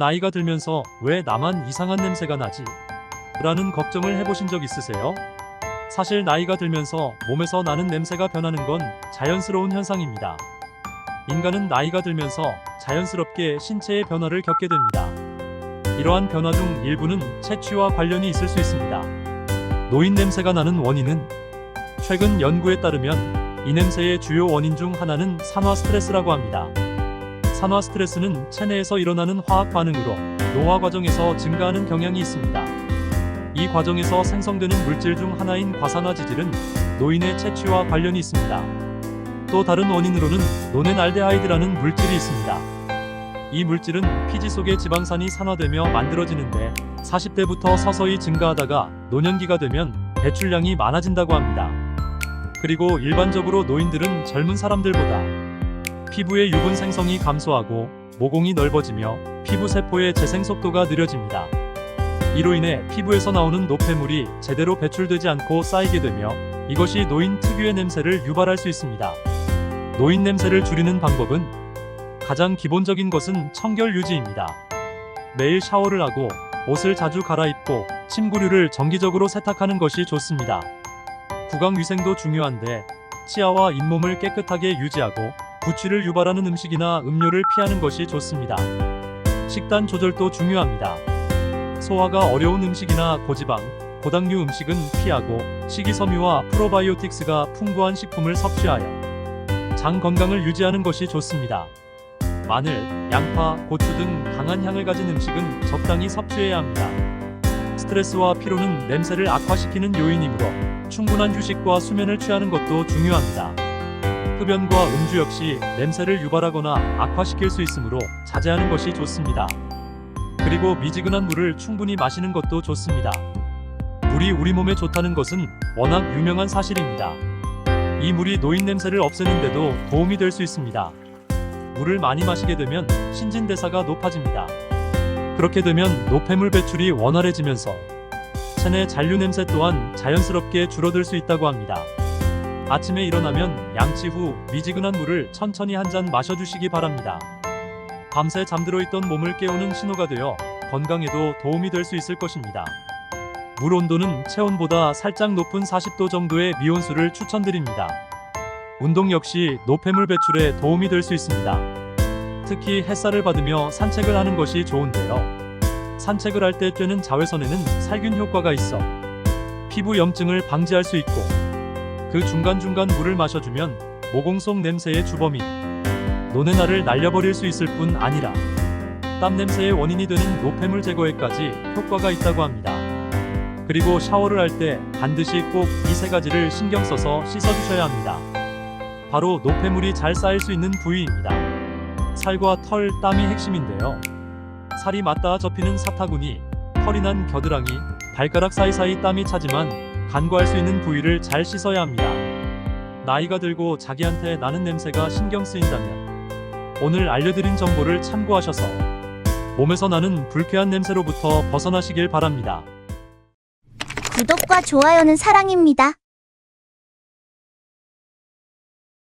나이가 들면서 왜 나만 이상한 냄새가 나지? 라는 걱정을 해보신 적 있으세요? 사실 나이가 들면서 몸에서 나는 냄새가 변하는 건 자연스러운 현상입니다. 인간은 나이가 들면서 자연스럽게 신체의 변화를 겪게 됩니다. 이러한 변화 중 일부는 채취와 관련이 있을 수 있습니다. 노인 냄새가 나는 원인은 최근 연구에 따르면 이 냄새의 주요 원인 중 하나는 산화 스트레스라고 합니다. 산화 스트레스는 체내에서 일어나는 화학 반응으로 노화 과정에서 증가하는 경향이 있습니다. 이 과정에서 생성되는 물질 중 하나인 과산화지질은 노인의 채취와 관련이 있습니다. 또 다른 원인으로는 노넨알데하이드라는 물질이 있습니다. 이 물질은 피지 속의 지방산이 산화되며 만들어지는데 40대부터 서서히 증가하다가 노년기가 되면 배출량이 많아진다고 합니다. 그리고 일반적으로 노인들은 젊은 사람들보다 피부의 유분 생성이 감소하고 모공이 넓어지며 피부 세포의 재생 속도가 느려집니다. 이로 인해 피부에서 나오는 노폐물이 제대로 배출되지 않고 쌓이게 되며 이것이 노인 특유의 냄새를 유발할 수 있습니다. 노인 냄새를 줄이는 방법은 가장 기본적인 것은 청결 유지입니다. 매일 샤워를 하고 옷을 자주 갈아입고 침구류를 정기적으로 세탁하는 것이 좋습니다. 구강 위생도 중요한데 치아와 잇몸을 깨끗하게 유지하고 구취를 유발하는 음식이나 음료를 피하는 것이 좋습니다. 식단 조절도 중요합니다. 소화가 어려운 음식이나 고지방, 고당류 음식은 피하고 식이섬유와 프로바이오틱스가 풍부한 식품을 섭취하여 장 건강을 유지하는 것이 좋습니다. 마늘, 양파, 고추 등 강한 향을 가진 음식은 적당히 섭취해야 합니다. 스트레스와 피로는 냄새를 악화시키는 요인이므로 충분한 휴식과 수면을 취하는 것도 중요합니다. 흡연과 음주 역시 냄새를 유발하거나 악화시킬 수 있으므로 자제하는 것이 좋습니다. 그리고 미지근한 물을 충분히 마시는 것도 좋습니다. 물이 우리 몸에 좋다는 것은 워낙 유명한 사실입니다. 이 물이 노인 냄새를 없애는데도 도움이 될 수 있습니다. 물을 많이 마시게 되면 신진대사가 높아집니다. 그렇게 되면 노폐물 배출이 원활해지면서 체내 잔류 냄새 또한 자연스럽게 줄어들 수 있다고 합니다. 아침에 일어나면 양치 후 미지근한 물을 천천히 한 잔 마셔주시기 바랍니다. 밤새 잠들어 있던 몸을 깨우는 신호가 되어 건강에도 도움이 될 수 있을 것입니다. 물 온도는 체온보다 살짝 높은 40도 정도의 미온수를 추천드립니다. 운동 역시 노폐물 배출에 도움이 될 수 있습니다. 특히 햇살을 받으며 산책을 하는 것이 좋은데요. 산책을 할 때 쬐는 자외선에는 살균 효과가 있어 피부 염증을 방지할 수 있고 그 중간중간 물을 마셔주면 모공 속 냄새의 주범인 노네나를 날려버릴 수 있을 뿐 아니라 땀 냄새의 원인이 되는 노폐물 제거에까지 효과가 있다고 합니다. 그리고 샤워를 할 때 반드시 꼭 이 세 가지를 신경 써서 씻어주셔야 합니다. 바로 노폐물이 잘 쌓일 수 있는 부위입니다. 살과 털, 땀이 핵심인데요. 살이 맞닿아 접히는 사타구니, 털이 난 겨드랑이, 발가락 사이사이 땀이 차지만 간과할 수 있는 부위를 잘 씻어야 합니다. 나이가 들고 자기한테 나는 냄새가 신경 쓰인다면 오늘 알려드린 정보를 참고하셔서 몸에서 나는 불쾌한 냄새로부터 벗어나시길 바랍니다. 구독과 좋아요는 사랑입니다.